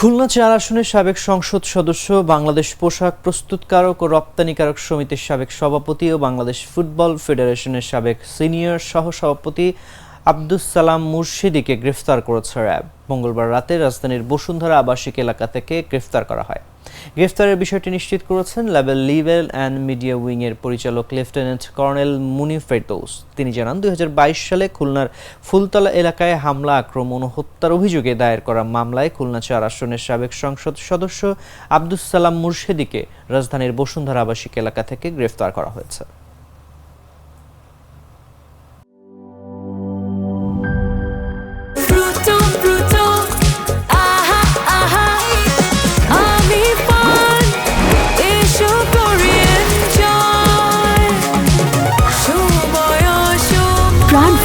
খুলনা চার আসনের সাবেক সংসদ সদস্য, বাংলাদেশ পোশাক প্রস্তুতকারক ও রপ্তানিকারক সমিতির সাবেক সভাপতি ও বাংলাদেশ ফুটবল ফেডারেশনের সাবেক সিনিয়র সহ সভাপতি আব্দুস সালাম মুর্শিদিকে গ্রেফতার করেছে র্যাব। মঙ্গলবার রাতে রাজধানীর বসুন্ধরা আবাসিক এলাকা থেকে গ্রেফতার করা হয়। গ্রেফতারের বিষয়টি নিশ্চিত করেছেন লেভেল লিভেল অ্যান্ড মিডিয়া উইং এর পরিচালক লেফটেন্যান্ট কর্নেল মুনি ফেরদৌস। তিনি জানান, দুই হাজার বাইশ সালে খুলনার ফুলতলা এলাকায় হামলা, আক্রমণ ও হত্যার অভিযোগে দায়ের করা মামলায় খুলনা চার আসনের সাবেক সংসদ সদস্য আব্দুস সালাম মুর্শেদিকে রাজধানীর বসুন্ধরা আবাসিক এলাকা থেকে গ্রেফতার করা হয়েছে।